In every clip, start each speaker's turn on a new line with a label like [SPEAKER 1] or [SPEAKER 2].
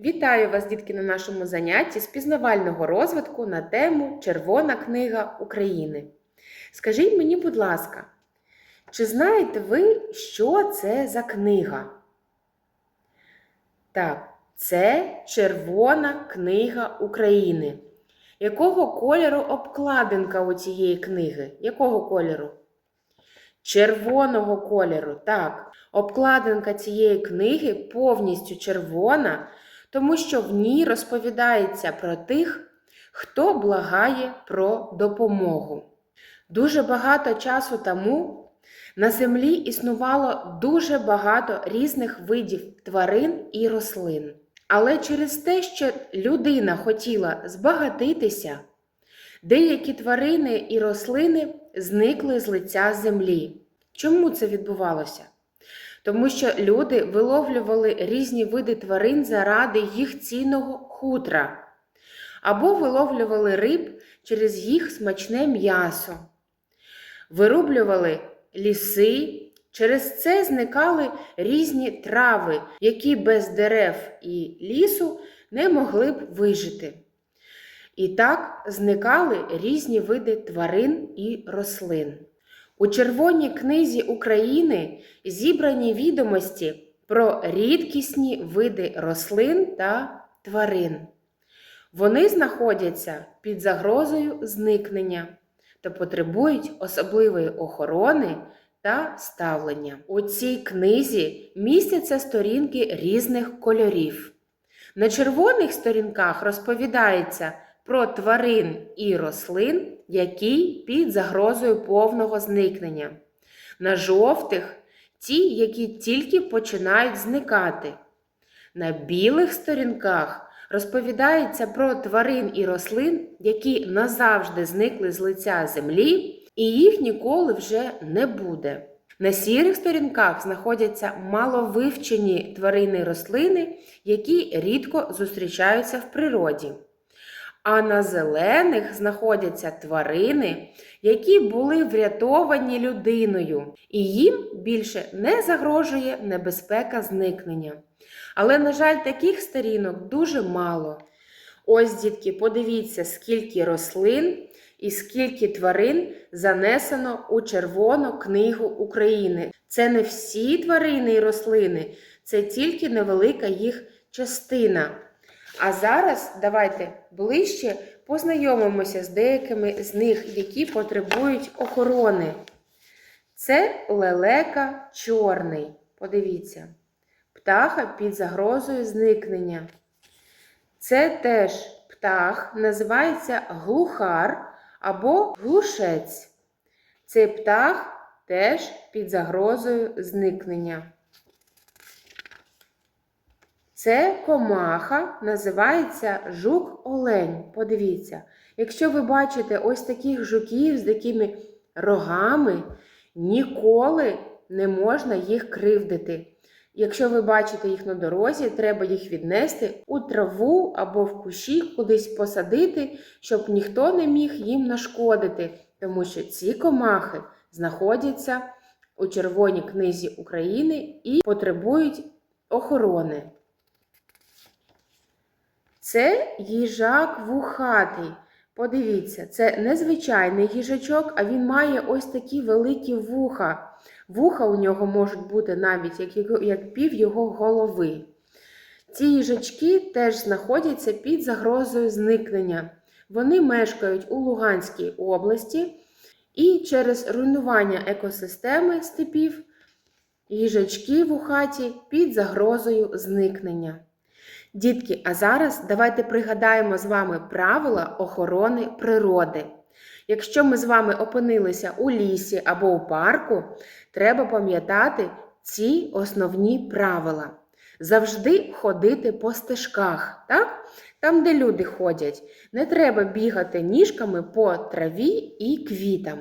[SPEAKER 1] Вітаю вас, дітки, на нашому занятті з пізнавального розвитку на тему Червона книга України. Скажіть мені, будь ласка, чи знаєте ви, що це за книга? Так, це Червона книга України. Якого кольору обкладинка у цієї книги? Якого кольору? Червоного кольору, так. Обкладинка цієї книги повністю червона, тому що в ній розповідається про тих, хто благає про допомогу. Дуже багато часу тому на землі існувало дуже багато різних видів тварин і рослин. Але через те, що людина хотіла збагатитися, деякі тварини і рослини зникли з лиця землі. Чому це відбувалося? Тому що люди виловлювали різні види тварин заради їх цінного хутра, або виловлювали риб через їх смачне м'ясо, вирублювали ліси, через це зникали різні трави, які без дерев і лісу не могли б вижити. І так зникали різні види тварин і рослин. У Червоній книзі України зібрані відомості про рідкісні види рослин та тварин. Вони знаходяться під загрозою зникнення та потребують особливої охорони та ставлення. У цій книзі містяться сторінки різних кольорів. На червоних сторінках розповідається про тварин і рослин, які під загрозою повного зникнення. На жовтих ті, які тільки починають зникати. На білих сторінках розповідається про тварин і рослин, які назавжди зникли з лиця землі, і їх ніколи вже не буде. На сірих сторінках знаходяться маловивчені тварини і рослини, які рідко зустрічаються в природі. А на зелених знаходяться тварини, які були врятовані людиною, і їм більше не загрожує небезпека зникнення. Але, на жаль, таких сторінок дуже мало. Ось, дітки, подивіться, скільки рослин і скільки тварин занесено у Червону книгу України. Це не всі тварини і рослини, це тільки невелика їх частина. А зараз давайте ближче познайомимося з деякими з них, які потребують охорони. Це лелека чорний. Подивіться, птаха під загрозою зникнення. Це теж птах, називається глухар або глушець. Цей птах теж під загрозою зникнення. Це комаха називається жук-олень. Подивіться, якщо ви бачите ось таких жуків з такими рогами, ніколи не можна їх кривдити. Якщо ви бачите їх на дорозі, треба їх віднести у траву або в кущі кудись посадити, щоб ніхто не міг їм нашкодити, тому що ці комахи знаходяться у Червоній книзі України і потребують охорони. Це їжак вухатий. Подивіться, це незвичайний їжачок, а він має ось такі великі вуха. Вуха у нього можуть бути навіть як, як пів його голови. Ці їжачки теж знаходяться під загрозою зникнення. Вони мешкають у Луганській області і через руйнування екосистеми степів їжачки вухаті під загрозою зникнення. Дітки, а зараз давайте пригадаємо з вами правила охорони природи. Якщо ми з вами опинилися у лісі або у парку, треба пам'ятати ці основні правила. Завжди ходити по стежках, так? там, де люди ходять. Не треба бігати ніжками по траві і квітам.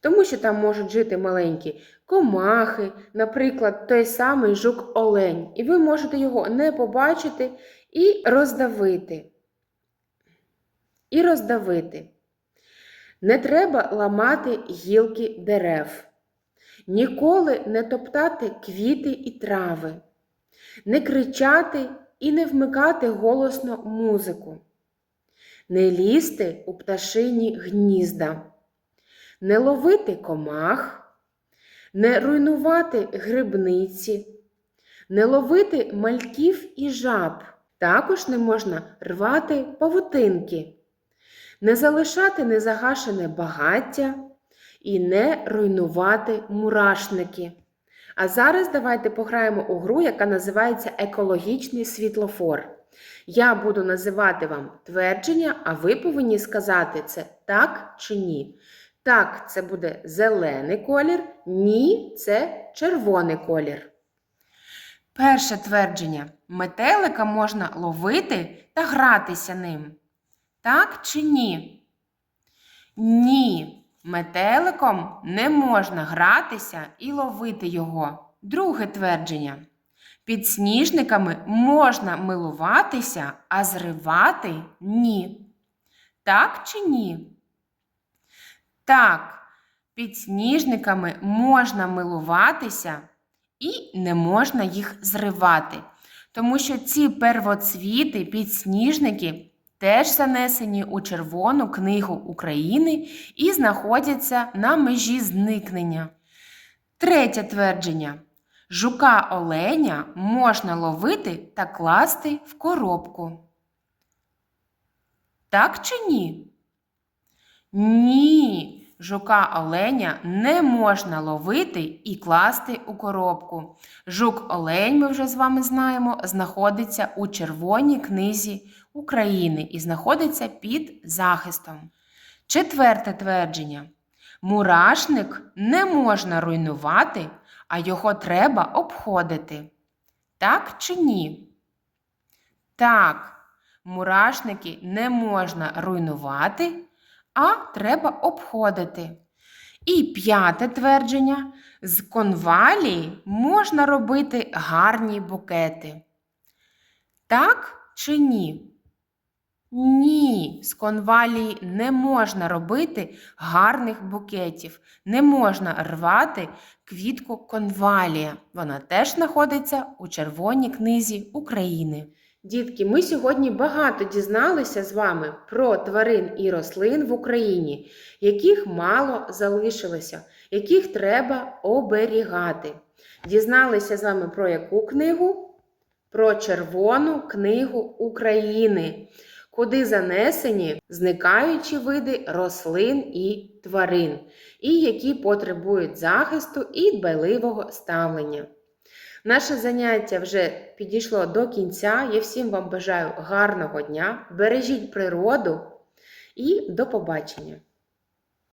[SPEAKER 1] Тому що там можуть жити маленькі комахи, наприклад, той самий жук-олень, і ви можете його не побачити і роздавити. І роздавити. Не треба ламати гілки дерев, ніколи не топтати квіти і трави, не кричати і не вмикати голосно музику, не лізти у пташині гнізда, не ловити комах, не руйнувати грибниці, не ловити мальків і жаб. Також не можна рвати павутинки, не залишати незагашене багаття і не руйнувати мурашники. А зараз давайте пограємо у гру, яка називається екологічний світлофор. Я буду називати вам твердження, а ви повинні сказати це так чи ні. Так, це буде зелений колір, ні, це червоний колір. Перше твердження. Метелика можна ловити та гратися ним. Так чи ні? Ні. Метеликом не можна гратися і ловити його. Друге твердження. Підсніжниками можна милуватися, а зривати ні. Так чи ні? Так, підсніжниками можна милуватися і не можна їх зривати, тому що ці первоцвіти, підсніжники теж занесені у Червону книгу України і знаходяться на межі зникнення. Третє твердження. Жука оленя можна ловити та класти в коробку. Так чи ні? Ні. Жука оленя не можна ловити і класти у коробку. Жук олень, ми вже з вами знаємо, знаходиться у Червоній книзі України і знаходиться під захистом. Четверте твердження. Мурашник не можна руйнувати, а його треба обходити. Так чи ні? Так, мурашники не можна руйнувати, а треба обходити. І п'яте твердження: з конвалії можна робити гарні букети. Так чи ні? Ні, з конвалії не можна робити гарних букетів, не можна рвати квітку конвалія. Вона теж знаходиться у Червоній книзі України. Дітки, ми сьогодні багато дізналися з вами про тварин і рослин в Україні, яких мало залишилося, яких треба оберігати. Дізналися з вами про яку книгу? Про Червону книгу України, куди занесені зникаючі види рослин і тварин, і які потребують захисту і дбайливого ставлення. Наше заняття вже підійшло до кінця. Я всім вам бажаю гарного дня, бережіть природу і до побачення!